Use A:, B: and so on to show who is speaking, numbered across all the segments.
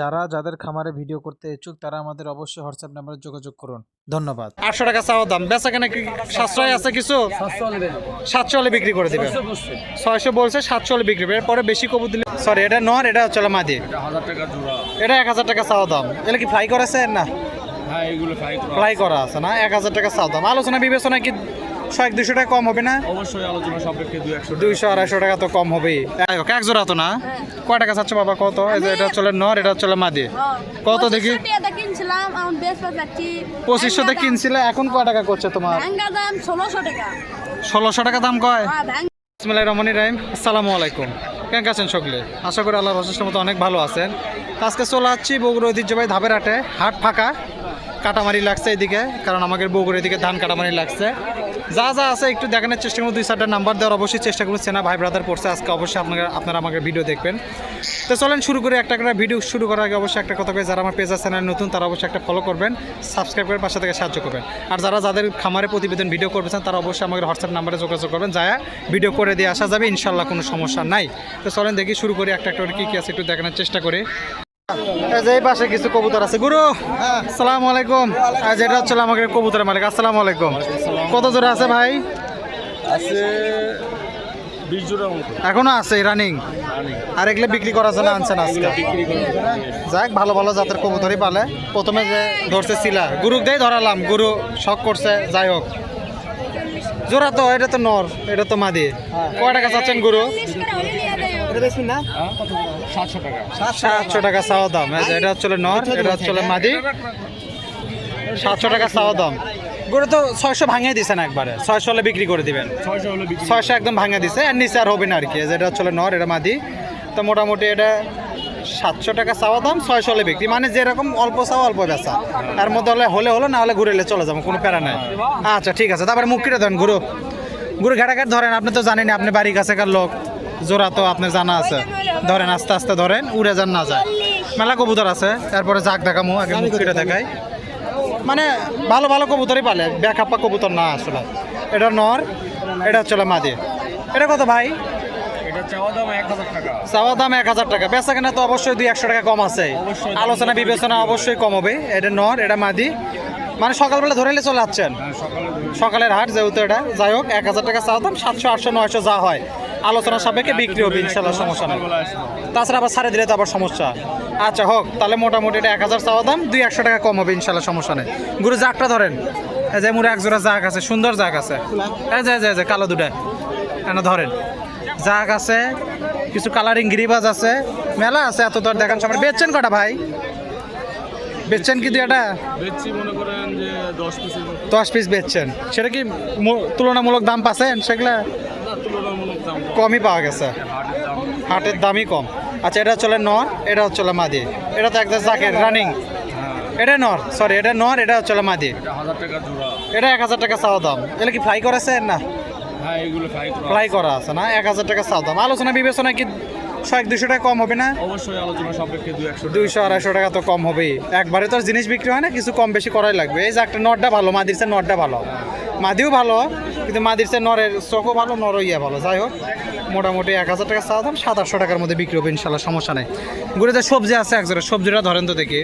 A: যারা যাদের খামারে ভিডিও করতে ইচ্ছুক তারা আমাদের অবশ্যই হোয়াটসঅ্যাপ নাম্বারে যোগাযোগ করুন। ধন্যবাদ। আটশো টাকা চাওয়া দাম। বেচা কেনা কি সাশ্রয় আছে কিছু? সাতশো হলে বিক্রি করে দেবে। ছয়শো বলছে সাতশো হলে বিক্রি করবে এরপরে বেশি কবুর দিলে সরি এটা নর এটা হচ্ছে মাদি। এটা এক হাজার টাকা চাওয়া দাম। এটা কি ফ্রাই করেছে না?
B: হ্যাঁ এগুলো ফ্রাই করা
A: ফ্রাই করা আছে না? এক হাজার টাকা চাওয়া দাম। আলোচনা বিবেচনা কি ছয় দুশো টাকা কম হবে না?
B: অবশ্যই আলোচনা সাপেক্ষে দুই একশো
A: দুইশো আড়াইশো টাকা তো কম হোক, এক জোড়া তো না? কয় টাকা চাচ্ছ বাবা কত? এটা চলে নর এটা চলে মাদি। কত দেখি?
C: টাকা কিনছিলাম এখন
A: পঁচিশশোতে কিনছিলে এখন কয় টাকা করছে তোমার?
C: ষোলোশো টাকা।
A: দাম কয়?
C: হ্যাঁ ভাঙ্গা
A: বিসমিল্লাহির রহমানির আসসালামু আলাইকুম। কেমন আছেন সকলে? আশা করি আল্লাহর অশেষ মতো অনেক ভালো আছেন। আজকে চলে যাচ্ছি বগুড়া ঐতিহ্যবাহী ধাপের হাটে। হাট ফাঁকা কাটামারি লাগছে এদিকে কারণ আমাদের বগুড়া এদিকে ধান কাটামারি লাগছে। যা যা আছে একটু দেখানোর চেষ্টা করব। দুই চারটা নাম্বার দেওয়ার অবশ্যই চেষ্টা করব। সেনা ভাই ব্রাদার পড়ছে আজকে অবশ্যই আপনারা আপনারা আমাকে ভিডিও দেখবেন। তো চলেন শুরু করে একটা করে ভিডিও শুরু করার আগে অবশ্যই একটা কথা যারা আমার পেজা চ্যানেল নতুন তারা অবশ্যই একটা ফলো করবেন সাবস্ক্রাইব করে পাশে থেকে সাহায্য করবেন। আর যারা যাদের খামারে প্রতিবেদন ভিডিও করবেন তারা অবশ্যই আমাদের হোয়াটসঅ্যাপ নাম্বারে যোগাযোগ করবেন যা ভিডিও করে দিয়ে আসা যাবে ইনশাল্লাহ কোনো সমস্যা নাই। তো চলেন দেখি শুরু করি একটা একটা করে কী কী আছে একটু দেখানোর চেষ্টা করি। এই পাশে কিছু কবুতর আছে। গুরু সালাম আলাইকুম। আর যেটা হচ্ছে আমাদের কবুতরের মালিক। আসসালামু আলাইকুম। কত জোড়া আছে ভাই?
B: আছে বিশ মতো।
A: এখনও আছে রানিং আর এগুলো বিক্রি করার জন্য আনছেন আজকে? যাক ভালো ভালো জাতের কবুতরই পালে। প্রথমে যে ধরছে শিলা গুরুক দিয়ে ধরালাম গুরু শখ করছে যাই হোক। জোড়া তো এটা তো নর এটা তো মাদি। কয় টাকা চাচ্ছেন গুরু?
B: সাতশো টাকা।
A: সাতশো টাকা চাওয়া দাম। এটা হচ্ছে নর এটা হচ্ছে মাদি। সাতশো টাকা চাওয়া দাম। গুরু তো ছয়শো ভাঙিয়ে দিছেন একবারে। ছয়শো হলে বিক্রি করে দিবেন।
B: ছয়শো
A: একদম ভাঙা দিছে আর নিচে আর হবে না আর কি যেটা হচ্ছে নর এটা মাদি। তো মোটামুটি এটা সাতশো টাকা চাওয়া দাম ছয়শো হলে বিক্রি। মানে যেরকম অল্প চাওয়া অল্প বেচা। তার মধ্যে হলে হলে হলো না হলে ঘুরে এলে চলে যাব কোনো প্যারা নাই। আচ্ছা ঠিক আছে। তারপরে মুখ কেটে ধরেন গুরু। গুরু ঘাটাঘাট ধরেন আপনি তো জানেন আপনি বাড়ির কাছেকার লোক? জোড়া তো আপনার জানা আছে। ধরেন আস্তে আস্তে ধরেন উড়ে যান না যায়। মেলা কবুতর আছে। তারপরে জাক দেখামো আগে মুখ কেটে দেখাই। মানে ভালো ভালো কবুতরই পালে ব্যাখাপ্পা কবুতর না আসলে। এটা নর এটা হচ্ছে মাদি। এটা কত ভাই?
B: এটা চাওয়া দাম এক হাজার টাকা।
A: বেচা কেনা তো অবশ্যই দুই একশো টাকা কম আছে। আলোচনা বিবেচনা অবশ্যই কম হবে। এটা নর এটা মাদি। মানে সকালবেলা ধরে চলে যাচ্ছেন
B: হ্যাঁ
A: সকালের হাট যেহেতু এটা। যাই হোক এক হাজার টাকা চাওয়া দাম সাতশো আটশো নয়শো যা হয়। আলোচনা সাপেক্ষে বিক্রি হবে ইনশাল্লাহ সমস্যা নেই। তাছাড়া আবার ছাড়ে দিলে তো আবার সমস্যা। আচ্ছা হোক তাহলে মোটামুটি এটা এক হাজার চাওয়া দাম দুই একশো টাকা কম হবে ইনশাল্লাহ সমস্যা নেই। গুরু জাকটা ধরেন। এই যে মুড়ে এক জোড়া জাক আছে সুন্দর জাক আছে। এই যে এই যে, কালো দুটা। এনে ধরেন। জাক আছে কিছু কালারিং গিরিবাজ আছে মেলা আছে এত তোর দেখান সময় বেচছেন কটা ভাই? বেচছেন কি দুইটা
B: বেচছি মনে করেন যে দশ মতো।
A: দশ পিস বেচছেন। সেটা কি তুলনামূলক দাম পাচ্ছেন সেগুলা
B: না, তুলনামূলক দাম
A: কমই পাওয়া গেছে।
B: হাটের
A: দামই কম। আচ্ছা এটা চলে নর এটা চলে মাদি। এটা তো একদম জাকের রানিং।
B: হ্যাঁ
A: এটা নর সরি এটা নর এটা চলে মাদি।
B: এটা
A: এটা এক হাজার টাকা চাওয়া দাম। এটা কি ফ্রাই করেছেন না?
B: হ্যাঁ এগুলো ফ্রাই করা
A: করা আছে না? এক হাজার টাকা চাওয়া দাম। আলোচনা বিবেচনা কি ছয় দুশো টাকা কম হবে না?
B: অবশ্যই আলোচনা সাপেক্ষে একশো
A: দুইশো আড়াইশো টাকা তো কম হবেই। একবারে তো জিনিস বিক্রি হয় না কিছু কম বেশি করাই লাগবে। এই যে একটা নটটা ভালো মাদির চেয়ে নটটা ভালো। মাদিও ভালো কিন্তু মাদির চেয়ে নরের চোখও ভালো নরও ইয়ে ভালো। যাই হোক মোটামুটি এক হাজার টাকা চাওয়া দাম সাত আটশো টাকার মধ্যে বিক্রি হবে ইনশাল্লাহ সমস্যা নেই। ঘুরে যে সবজি আছে একজোড়া সবজিটা ধরেন তো দেখি।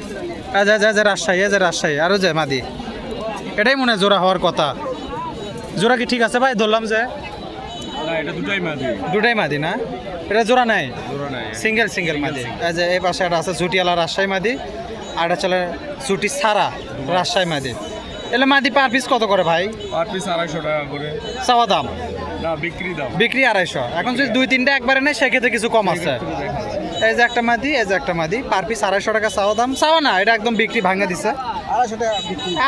A: যা যা যা রাজশাহী যে রাজশাহী আরও যে মাদি। এটাই মনে হয় জোড়া হওয়ার কথা। জোড়া কি ঠিক আছে ভাই? ধরলাম যে।
B: এটা দুটাই মাদি।
A: দুটাই মাদি না? এটা জোড়া নাই?
B: জোড়া নাই।
A: সিঙ্গেল সিঙ্গেল মাদি। এই যে এই পাশে একটা আছে জুটিয়ালা রাজশাহী মাদি আর এটা চলে জুটি সারা রাজশাহী মাদি। এলে মাদি পার পিস কত করে ভাই?
B: পার পিস আড়াইশো টাকা করে।
A: চাওয়া দাম?
B: না বিক্রি দাম।
A: বিক্রি আড়াইশো। এখন যদি দুই তিনটা একবারে নেই সেক্ষেত্রে কিছু কম আছে। এই যে একটা মাদি এই যে একটা মাদি পার পিস আড়াইশো টাকা চাওয়া দাম। চাওয়া না এটা একদম বিক্রি ভাঙা দিছে।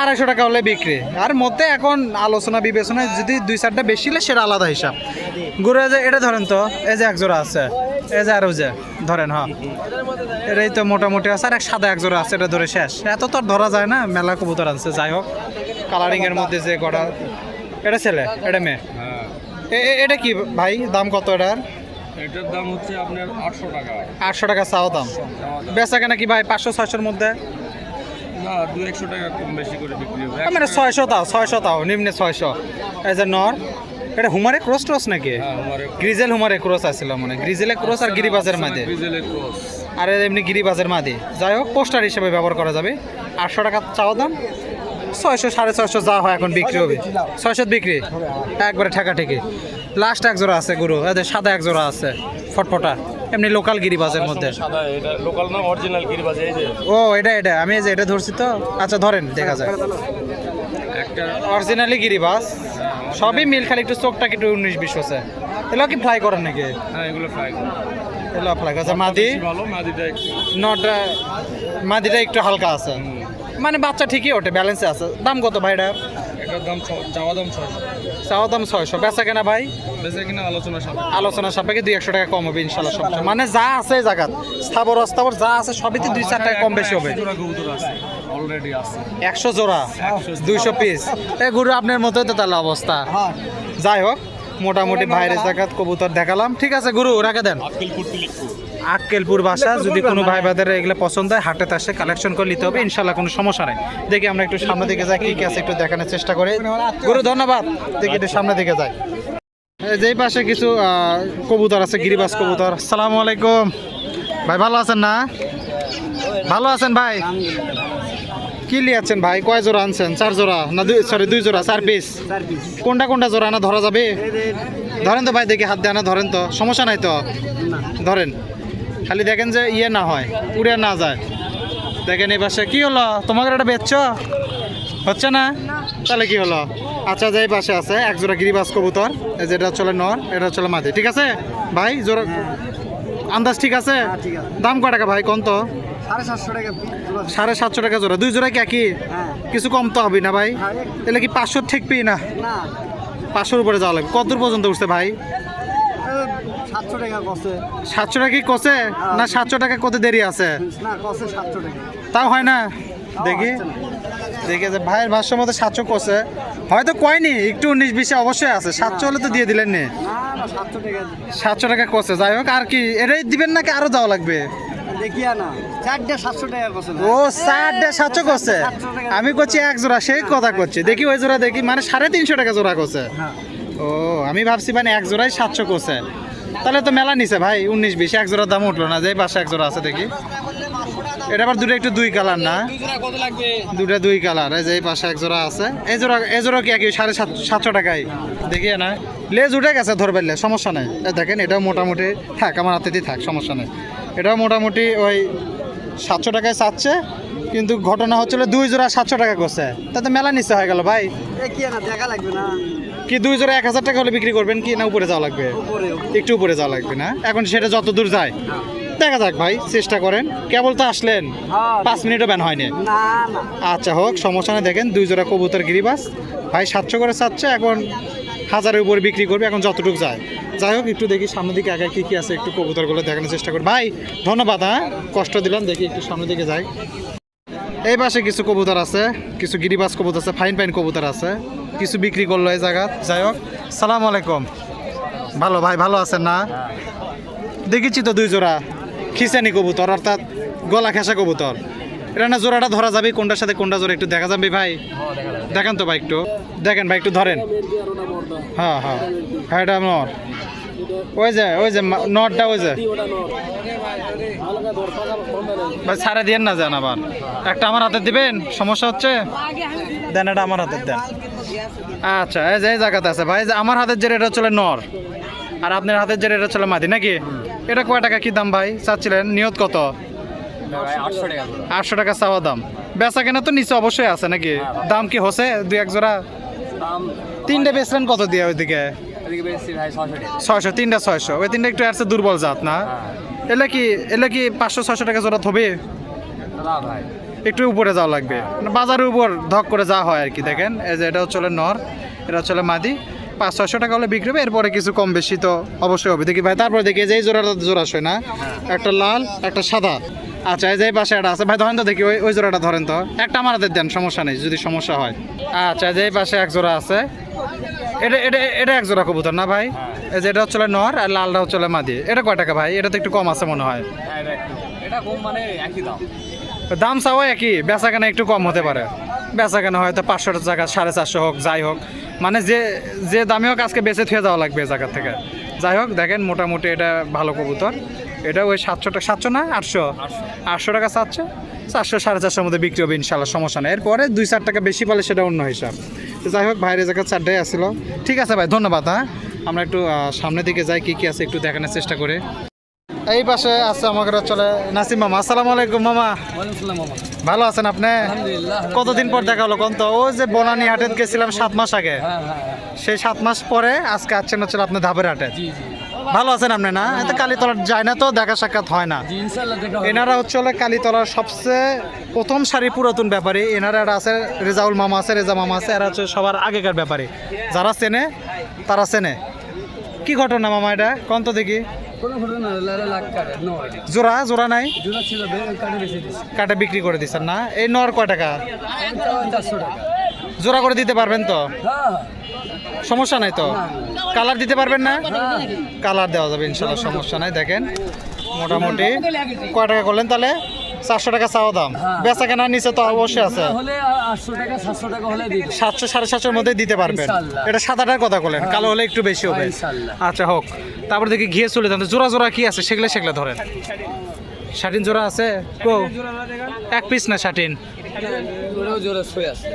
A: আড়াইশো টাকা হলে বিক্রি। আর মধ্যে এখন আলোচনা বিবেচনায় যদি দুই চারটা বেশি হলে সেটা আলাদা হিসাব। ঘুরে যে এটা ধরেন তো এই যে এক জোড়া আছে এই যে আরও যে ধরেন হ্যাঁ। এটাই তো মোটামুটি আছে আর এক সাদা এক জোড়া আছে এটা ধরে শেষ। এত তো আর ধরা যায় না মেলা কবুতর আনছে যাই হোক। কালারিং এর মধ্যে যে কটা এটা ছেলে এটা মেয়ে?
B: হ্যাঁ।
A: এটা কি ভাই দাম কত এটার?
B: এটার দাম হচ্ছে আপনার আটশো টাকা।
A: আটশো টাকা চাও দাম। বেচা কেনা কি ভাই পাঁচশো ছয়শোর মধ্যে?
B: না দু একশো টাকা কম বেশি করে বিক্রি হবে।
A: মানে ছয়শো তাও ছয়শো তাও নিম্নে ছয়শো। এই যে নর এটা হুমারে ক্রস ট্রস নাকি?
B: হ্যাঁ
A: গ্রিজেল হুমারে ক্রস আছিল মানে গ্রিজেলে ক্রস আর গিরিবাজের মাঝে আর এমনি গিরিবাজের মাদি। যাই হোক পোস্টার হিসেবে ব্যবহার করা যাবে। আটশো টাকা চাওয়া দাম। ছয়শো সাড়ে ছয়শো যা হয় এখন বিক্রি হবে। ছয়শো বিক্রি? একবারে ঠেকা ঠেকি লাস্ট এক জোড়া আছে গরু এদের সাদা এক জোড়া আছে ফটফটা। এমনি লোকাল গিরিবাজের মধ্যে।
B: সাদা এটা লোকাল না অরিজিনাল গিরিবাজ এই যে।
A: ও এটা এটা আমি এই যে এটা ধরছি তো। আচ্ছা ধরেন দেখা যায়
B: একটা
A: অরিজিনালি গিরিবাস সবই মিল খালি একটু চোখটা একটু উনিশ বিশ আছে। এগুলো কি ফ্লাই করেন নাকি?
B: হ্যাঁ এগুলো ফ্রাই
A: এগুলো ফ্লাই করছে মাদি?
B: ভালো মাদিটা একটু
A: নটা মাদিটা একটু হালকা আছে। মানে বাচ্চা ঠিকই ওঠে ব্যালেন্সে আছে। দাম কত ভাইটা
B: এটার দাম চাওয়া দাম ছয়শো।
A: চাওয়া দাম ছয়শো। বেচা কেনা ভাই?
B: কিনা আলোচনা
A: সাপেক্ষে। দুই একশো টাকা কম হবে ইনশাল্লাহ সব মানে যা আছে জায়গা স্থাবর অস্থাবর যা আছে সবই দুই চার টাকা কম বেশি হবে।
B: অলরেডি আছে
A: একশো জোড়া? দুইশো পিস এ গুরু আপনার মতোই তো তাহলে অবস্থা। যাই হোক মোটামুটি ভাইরের জায়গাত কবুতর দেখালাম। ঠিক আছে গুরু রাখে দেন।
B: আক্কেল
A: আক্কেলপুর বাসা যদি কোনো ভাই বাদের এগুলো পছন্দ হয় হাটে আসে কালেকশন করে নিতে হবে ইনশাল্লাহ কোনো সমস্যা নেই। দেখি আমরা একটু সামনে দিকে যাই কি কি আছে একটু দেখানোর চেষ্টা করি। গুরু ধন্যবাদ। দেখি একটু সামনে দিকে যাই। এই যে পাশে কিছু আহ, কবুতর আছে গিরিবাস কবুতর। সালামু আলাইকুম। ভাই ভালো আছেন না? ভালো আছেন ভাই? কি লিয়াচ্ছেন ভাই? কয় জোড়া আনছেন? চার জোড়া? না দুই সরি দুই জোড়া চার পিস কোনটা কোনটা জোড়া না ধরা যাবে? ধরেন তো ভাই দেখি হাত দেয় না ধরেন তো। সমস্যা নাই তো? ধরেন। খালি দেখেন যে ইয়ে না হয় উড়ে না যায়। দেখেন এই পাশে কি হলো? তোমাকে এটা বেচছ? হচ্ছে না? তাহলে কি হলো? আচ্ছা যে এই পাশে আছে এক জোড়া গিরিবাস কবুতর। এই যেটা চলে নর এটা চলে মাদি। ঠিক আছে? ভাই জোড়া আন্দাজ ঠিক আছে। দাম কয় টাকা ভাই কোন তো?
D: সাড়ে সাতশো টাকা।
A: সাড়ে সাতশো টাকা জোড়া। দুই জোড়া কি একই?
D: হ্যাঁ।
A: কিছু কম তো হবে না ভাই।
D: হ্যাঁ,
A: তাহলে কি পাঁচশো ঠেকবি না?
D: না।
A: পাঁচশোর উপরে যাওয়া লাগবে। কত দূর পর্যন্ত উঠছে ভাই?
D: সাতশো টাকা
A: কি কষে? না সাতশো টাকা কত দেরি আছে? তাও হয় না? দেখি। দেখে যে ভাইয়ের ভাষ্য মতো সাতশো কষে। হয়তো কয়নি একটু উনিশ বিশে অবশ্যই আছে। সাতশো হলে তো দিয়ে দিলেন নি
D: সাতশো টাকা।
A: সাতশো টাকা কষে। যাই হোক আর কি এটাই দিবেন নাকি আরও যাওয়া লাগবে?
D: দেখিয়া না চারটে সাতশো টাকা কষে
A: ও চারটে সাতশো কষে আমি করছি। এক জোড়া সেই কথা করছি দেখি ওই জোড়া দেখি মানে সাড়ে তিনশো টাকা জোড়া কষে
D: হ্যাঁ।
A: ও আমি ভাবছি মানে এক জোড়াই সাতশো কোসে তাহলে তো মেলা নিছে ভাই উনিশ বিশ এক জোড়ার দাম উঠল না যে পাশে এক জোড়া আছে দেখি। এটা আবার দুটো একটু দুই কালার না? দুটা দুই কালার এই যে এই পাশে এক জোড়া আছে। এই জোড়া এই জোড়া কি একই সাড়ে সাত সাতশো টাকায়? দেখি না লেজ উঠে গেছে ধরবেলে সমস্যা নেই। দেখেন এটাও মোটামুটি থাক আমার হাতেতেই থাক সমস্যা নেই। এটাও মোটামুটি ওই সাতশো টাকায় চাচ্ছে কিন্তু ঘটনা হচ্ছিল দুই জোড়া সাতশো টাকা করছে। তাতে মেলা নিচে হয়ে গেল ভাই।
D: দেখা লাগবে না?
A: কি দুই জোড়া এক হাজার টাকা হলে বিক্রি করবেন কি না উপরে যাওয়া লাগবে? একটু উপরে যাওয়া লাগবে না। এখন সেটা যত দূর যায়। দেখা যাক ভাই চেষ্টা করেন। কেবল তো আসলেন।
D: হ্যাঁ।
A: পাঁচ মিনিটও ব্যান হয়নি। আচ্ছা হোক সমস্যা নেই দেখেন। দুই জোড়া কবুতর গিরিবাস। ভাই সাতশো করে চাচ্ছে এখন হাজারের উপরে বিক্রি করবে এখন যতটুকু যায়। যাই হোক একটু দেখি সামনের দিকে আগে কী কী আছে একটু কবুতরগুলো দেখানোর চেষ্টা করি। ভাই ধন্যবাদ হ্যাঁ? কষ্ট দিলাম দেখি একটু সামনের দিকে যাই। এই পাশে কিছু কবুতর আছে কিছু গিরিবাস কবুতর আছে ফাইন ফাইন কবুতর আছে। কিছু বিক্রি করল এই জায়গা। যাই হোক সালাম আলাইকুম। ভালো ভাই ভালো আছেন না? দেখেছি তো দুই জোড়া খিসানি কবুতর অর্থাৎ গলা খেসা কবুতর। এটা না জোড়াটা ধরা যাবে কোনটার সাথে কোনটা জোড়া একটু দেখা যাবে ভাই? দেখান তো ভাই একটু। দেখেন ভাই একটু ধরেন। হ্যাঁ হ্যাঁ। হ্যাঁ এটা নর। ওই যে ওই যে নটটা ওই যে। ভাই ছাড়ে দিয়েন না যান আবার। একটা আমার হাতে দিবেন? সমস্যা হচ্ছে? দেন এটা আমার হাতে দেন। আচ্ছা এই যে এই জায়গাতে আছে ভাই। যে আমার হাতের যে এটা চলে নর। আর আপনার হাতের যে এটা চলে মাদি নাকি? এটা কয় টাকা কি দাম ভাই? চাচ্ছিলেন নিয়ত কত? আটশো টাকা চাওয়া দাম। বেচা কেনা তো নিচে অবশ্যই আছে নাকি? দাম কি হচ্ছে? দুই এক জোড়া? তিনটে বেচলেন কত দিয়ে ওইদিকে? ছয়শো তিনটা ছয়শো। ওই তিনটা একটু আসছে দুর্বল জাত না? এলে কি এলে কি পাঁচশো ছয়শো টাকা জোড়া থবে? একটু উপরে যাওয়া লাগবে। মানে বাজারের উপর ধক করে যাওয়া হয় আর কি দেখেন। এই যে এটা চলে নর এটা চলে মাদি। পাঁচ ছয়শো টাকা হলে বিক্রি হবে এরপরে কিছু কম বেশি তো অবশ্যই হবে। দেখি ভাই তারপরে দেখি এই যে জোড়াটা জোড়া হয় না? একটা লাল একটা সাদা। আচ্ছা এই যে পাশে একটা আছে। ভাই ধরেন তো দেখি ওই ওই জোড়াটা ধরেন তো। একটা হাতে দেন সমস্যা নেই যদি সমস্যা হয়। আচ্ছা যে পাশে এক জোড়া আছে। এটা এটা এটা এক জোড়া কবুতর না ভাই? এই যে এটা হচ্ছে নর আর লালটা হচ্ছে মাদি। এটা কয় টাকা ভাই? এটা তো একটু কম আছে মনে হয়।
B: এটা কম মানে একই দাম।
A: দাম চাওয়া একই বেচা কেনা একটু কম হতে পারে। বেচা কেনা হয়তো পাঁচশো টাকা সাড়ে চারশো হোক যাই হোক। মানে যে যে দামে হোক আজকে বেঁচে থুয়ে যাওয়া লাগবে জায়গা থেকে। যাই হোক দেখেন মোটামুটি এটা ভালো কবুতর। এটা ওই সাতশো টাকা সাতশো না আটশো? আটশো। টাকা চাচ্ছে। চারশো সাড়ে চারশোর মধ্যে বিক্রি হবে ইনশাল্লাহ সমস্যা নেই। এরপরে দুই চার টাকা বেশি পেলে সেটা অন্য হিসাব। তো যাই হোক ভাইয়ের জায়গায় চারটাই আসছিল ঠিক আছে ভাই ধন্যবাদ হ্যাঁ? আমরা একটু সামনের দিকে যাই কী কী আছে একটু দেখানোর চেষ্টা করে। এই পাশে আছে আমাকে চলে নাসিম মামা। আসসালামু আলাইকুম মামা। ভালো আছেন আপনি? কতদিন পর দেখা হলো কোন তো? ওই যে বনানি হাটে গেছিলাম সাত মাস আগে। সেই সাত মাস পরে আজকে আসছেন হচ্ছে আপনি ধাপের হাটে। ভালো আছেন আপনি না? এতে কালীতলা যায় না তো দেখা সাক্ষাৎ হয় না। এনারা হচ্ছে কালীতলার সবচেয়ে প্রথম সারি পুরাতন ব্যাপারী। এনারা আছে রেজাউল মামা আছে রেজা মামা আছে এরা হচ্ছে সবার আগেকার ব্যাপারী। যারা চেনে তারা চেনে। কি ঘটনা মামা এটা? কোন তো দেখি। জোড়া জোড়া নাই? কাটা বিক্রি করে দিচ্ছেন না? এই নর কয় টাকা? জোড়া করে দিতে পারবেন তো? সমস্যা নাই তো? কালার দিতে পারবেন না? কালার দেওয়া যাবে ইনশাল্লাহ সমস্যা নাই দেখেন। মোটামুটি। কয় টাকা করলেন তাহলে? চারশো টাকা চাওয়া দাম। বেচা কেনার নিচে তো অবশ্যই আছে।
E: হলে আটশো টাকা সাতশো টাকা হলে
A: সাতশো সাড়ে সাতশোর মধ্যে দিতে পারবেন। এটা সাত আটার কথা বলেন কালো হলে একটু বেশি হবে। আচ্ছা হোক। তারপর দেখি ঘিয়ে চলে যান। জোড়া জোড়া কি আছে? সেগুলো সেগুলো ধরেন। শাটিন জোড়া আছে? কো? এক পিস না শাটিন?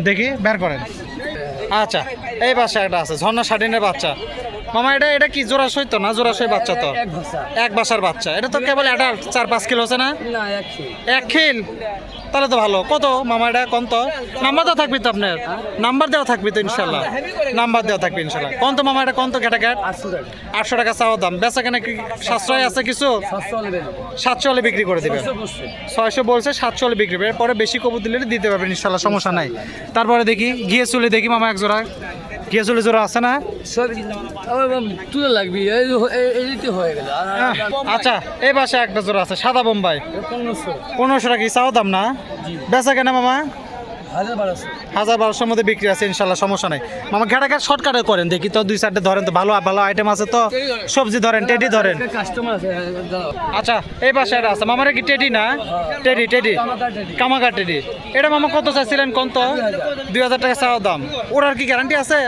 A: দেখি বের করেন। আচ্ছা এই বাচ্চা একটা আছে ঝর্ণা শাটিনের বাচ্চা। মামা এটা এটা কি জোড়া সই তো না? জোড়া সই বাচ্চা তো?
E: এক
A: বাসার বাচ্চা। এটা তো কেবল অ্যাডাল্ট চার পাঁচ কিলো আছে না?
E: এক
A: খিল। তাহলে তো ভালো। কত মামা এটা? কোন তো? নাম্বার দেওয়া থাকবে তো আপনার? নাম্বার দেওয়া থাকবে তো ইনশাল্লাহ নাম্বার দেওয়া থাকবে ইনশাল্লাহ কোন তো মামা এটা? কোন তো ক্যাটা ক্যাট
E: আটশো টাকা
A: চাওয়া দাম। বেচা কেনা কি সাশ্রয় আছে কিছু?
E: সাতশো হলে
A: বিক্রি করে
E: বসছে
A: ছয়শো বলছে। সাতশো হলে বিক্রি হবে পরে বেশি কবুর দিলে দিতে পারবেন ইনশাল্লাহ সমস্যা নাই। তারপরে দেখি গিয়ে চলে দেখি মামা এক জোড়া গিয়ে চলে জোড়া আছে না
E: তুলে লাগবি এই এই- এই রীতি হয়ে গেল।
A: আচ্ছা এই পাশে একটা জোড়া আছে সাদা বোম্বাই।
E: পনেরোশো।
A: টাকা কি চাওয়া দাম না? বেচা কেনা মামা?
E: হাজার
A: বারোশোর মধ্যে বিক্রি আছে ইনশাল্লাহ সমস্যা নাই। মামা ঘাটা ঘাট শর্টকাটে করেন দেখি তো দুই চারটে ধরেন তো ভালো ভালো আইটেম আছে তো। সবজি ধরেন টেডি ধরেন।
E: কাস্টমার আছে দাও
A: আচ্ছা এই পাশে একটা আছে। মামার কি টেডি না? টেডি টেডি কামাকা টেডি এটা মামা কত চাইছিলেন কত দুই হাজার টাকা চাওয়া দাম। ওরার কি গ্যারান্টি আছে?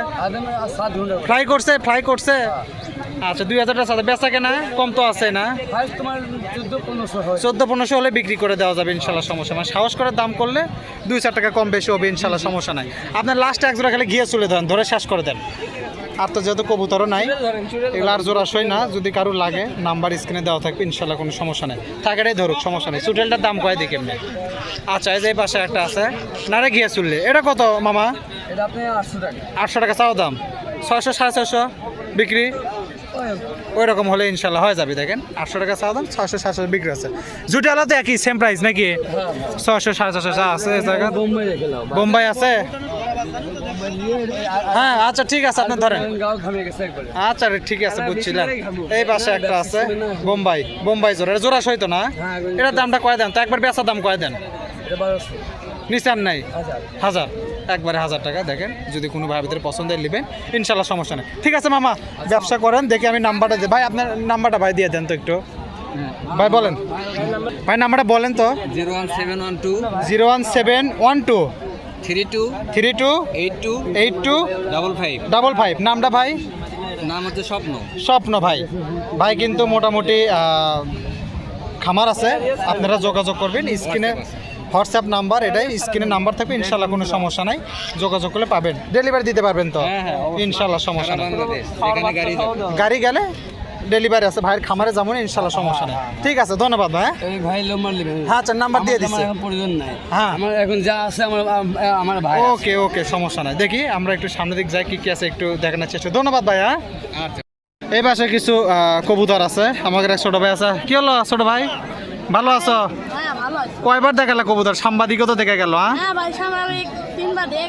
A: ফ্লাই করছে ফ্লাই করছে। আচ্ছা দুই হাজার টাকা বেচা কেনা কম তো আছে না?
E: তোমার চোদ্দ পনেরোশো
A: হলে বিক্রি করে দেওয়া যাবে ইনশাল্লাহ সমস্যা মানে সাহস করার দাম করলে দুই চার টাকা কম বেশি হবে ইনশাল্লাহ সমস্যা নাই। আপনার লাস্টে এক জোড়া খালি ঘিয়ে চলে দেন ধরে শেষ করে দেন। আর তো যেহেতু কবুতরও নাই এগুলো আর জোড়াশই না যদি কারও লাগে নাম্বার স্ক্রিনে দেওয়া থাকবে ইনশাল্লাহ কোনো সমস্যা নেই। থাকাটাই ধরুক সমস্যা নেই। চুটেলটার দাম কয় দিকে এমনি? আচ্ছা এই যে পাশে একটা আছে নারে ঘিয়ে চুললে এটা কত মামা?
E: আটশো টাকা।
A: আটশো টাকা চাও দাম? ছয়শো সাড়ে ছয়শো বিক্রি?
E: ওই
A: রকম হলে ইনশাল্লাহ হয়ে যাবে দেখেন। আটশো টাকা চাওয়া দাম ছয়শো সাতশো বিক্রি আছে জুটি আলাদা একই সেম প্রাইস নাকি? ছয়শো সাড়ে ছশো চা আছে
E: বোম্বাই
A: আছে? হ্যাঁ আচ্ছা ঠিক আছে আপনি ধরেন। আচ্ছা ঠিক আছে বুঝছিলেন এই পাশে একটা আছে বোম্বাই বোম্বাই জোড়া। জোড়া সইতো না?
E: হ্যাঁ,
A: এটার দামটা কয় দেন? তো একবার বেচার দাম কয় দেন? নিচান নাই।
E: হাজার।
A: একবারে হাজার টাকা দেখেন যদি কোনো ভাই ভিতরে পছন্দের নেবেন ইনশাল্লাহ সমস্যা নেই। ঠিক আছে মামা ব্যবসা করেন দেখি আমি নাম্বারটা দিই ভাই আপনার নাম্বারটা ভাই দিয়ে দেন তো একটু। ভাই বলেন। ভাই নাম্বারটা বলেন তো।
F: Zero one seven one two.
A: Zero one seven one two.
F: Three two.
A: Three two.
F: Eight two.
A: Eight two.
F: Double five
A: double five নামটা ভাই?
F: নাম হচ্ছে স্বপ্ন।
A: স্বপ্ন ভাই। ভাই কিন্তু মোটামুটি খামার আছে। আপনারা যোগাযোগ করবেন স্ক্রিনে হোয়াটসঅ্যাপ নাম্বার এটাই স্ক্রিনে নাম্বার থাকবে ইনশাল্লাহ কোনো সমস্যা নাই। যোগাযোগ করলে পাবেন। ডেলিভারি দিতে পারবেন তো?
F: হ্যাঁ, হ্যাঁ,
A: ইনশাল্লাহ সমস্যা নেই।
F: গাড়ি
A: গাড়ি গেলে ডেলিভারি আছে। ভাইয়ের খামারে যেমন ইনশাল্লাহ সমস্যা নেই। ঠিক আছে ধন্যবাদ ভাই হ্যাঁ?
E: ভাই নম্বর
A: হ্যাঁ আচ্ছা নাম্বার দিয়ে দিচ্ছি
E: প্রয়োজন নাই।
A: হ্যাঁ।
E: আমার এখন যা আছে আমার আমার ভাই
A: ওকে ওকে সমস্যা নাই। দেখি আমরা একটু সামনের দিক যাই কি কি আছে একটু দেখানোর চেষ্টা ধন্যবাদ ভাই হ্যাঁ?
F: আচ্ছা।
A: এই পাশে কিছু কবুতর আছে। আমাদের এক ছোট ভাই আছে। কি হলো ছোট ভাই? ভালো আছে? কয়বার দেখালে কবুতর? সাংবাদিকও তো দেখা গেল হ্যাঁ?
C: হ্যাঁ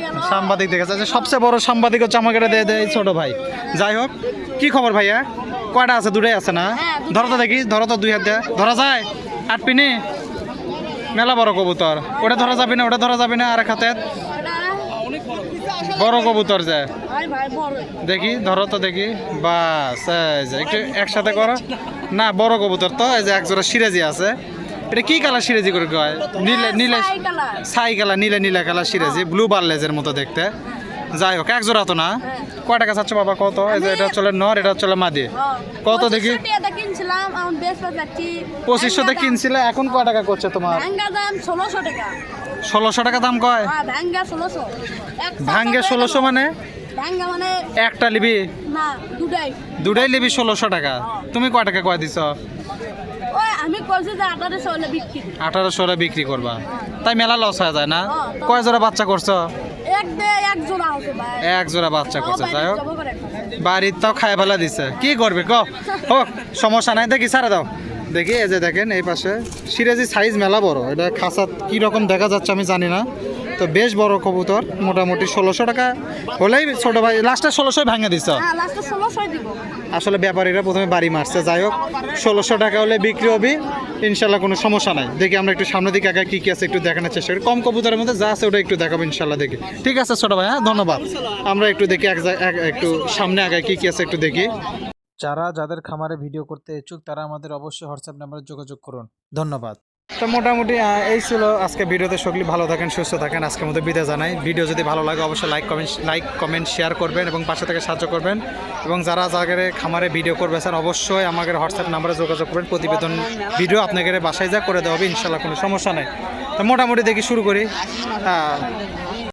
C: গেল।
A: সাংবাদিক দেখেছে আচ্ছা, সবচেয়ে বড় সাংবাদিক হচ্ছে আমাকে দিয়ে দেয় ছোট ভাই। যাই হোক কি খবর ভাইয়া? কয়টা আছে? দুটাই আছে না?
C: হ্যাঁ,
A: ধরো তো দেখি ধরো তো দুই হাত দিয়ে। ধরা যায়? আট পিনি? মেলা বড় কবুতর। ওটা ধরা যাবে না ওটা ধরা যাবে না আর এক হাতে বড় কবুতর যায়
C: বড়।
A: দেখি ধরো তো দেখি। বাস যে একটু একসাথে করো। না বড় কবুতর তো এই যে একজোড়া সিরাজি আছে। এটা কি কালার সিরাজি করে কয়? নীলে নীলে
C: ছাই কালার।
A: নীলে নীলা কালার সিরাজি ব্লু বার্লেজের মতো দেখতে। যাই হোক একজোড়া তো না? কয় টাকা চাচ্ছ বাবা? কত? এটা চলে নর এটা চলে মাদি। কত দেখি? পঁচিশশোতে কিনছিলে এখন কয় টাকা করছে তোমার?
C: ষোলোশো টাকা।
A: দাম কয়?
C: হ্যাঁ
A: ভাঙ্গে ষোলোশো। মানে?
C: মানে
A: একটা লিবি
C: দুটাই।
A: লিবি ষোলোশো টাকা। তুমি কয় টাকা কয় দিছ?
C: আমি কইছি যে আঠারোশো হলে বিক্রি
A: আঠারোশো বিক্রি করবা। তাই মেলা লস হয়ে যায় না? কয় জোড়া বাচ্চা করছ?
C: এক দে এক জোড়া হচ্ছে ভাই।
A: এক জোড়া বাচ্চা করছে যাই হোক। বাড়ির তাও খায় ফেলা দিছে। কি করবে ক? হোক সমস্যা নাই দেখি সারা দাও। দেখি এই যে দেখেন এই পাশে। সিরাজি সাইজ মেলা বড়। এটা খাসা কি রকম দেখা যাচ্ছে আমি জানি না। তো বেশ বড় কবুতর মোটামুটি ষোলোশো টাকা হলেই ছোট ভাই লাস্টে ষোলোশোই ভাঙে দিছ? আসলে ব্যাপারীরা প্রথমে বাড়ি মারছে যাই হোক ষোলোশো টাকা হলে বিক্রি হবে ইনশাল্লাহ কোনো সমস্যা নাই। দেখি আমরা একটু সামনের দিকে আগে কী কী আছে একটু দেখানোর চেষ্টা করি। কম কবুতরের মধ্যে যা আছে ওটা একটু দেখাবো ইনশাল্লাহ দেখি। ঠিক আছে ছোটো ভাই হ্যাঁ ধন্যবাদ। আমরা একটু দেখি এক- একটু সামনে আগে কী কী আছে একটু দেখি। যারা যাদের খামারে ভিডিও করতে ইচ্ছুক তারা আমাদের অবশ্যই হোয়াটসঅ্যাপ নাম্বারে যোগাযোগ করুন। ধন্যবাদ। তো মোটামুটি এই ছিল আজকে ভিডিওতে। সকলে ভালো থাকেন, সুস্থ থাকেন। আজকের মধ্যে বিদায় জানাই। ভিডিও যদি ভালো লাগে, অবশ্যই like comment like comment share করবেন এবং পাশে থেকে সাহায্য করবেন। এবং যারা জায়গায় খামারে ভিডিও করবে স্যার অবশ্যই আমাদের হোয়াটসঅ্যাপ নাম্বারে যোগাযোগ করবেন। প্রতিবেদন ভিডিও আপনাদের বাসায় যা করে দেওয়া হবে ইনশাল্লাহ কোনো সমস্যা নেই। তো মোটামুটি দেখি শুরু করি।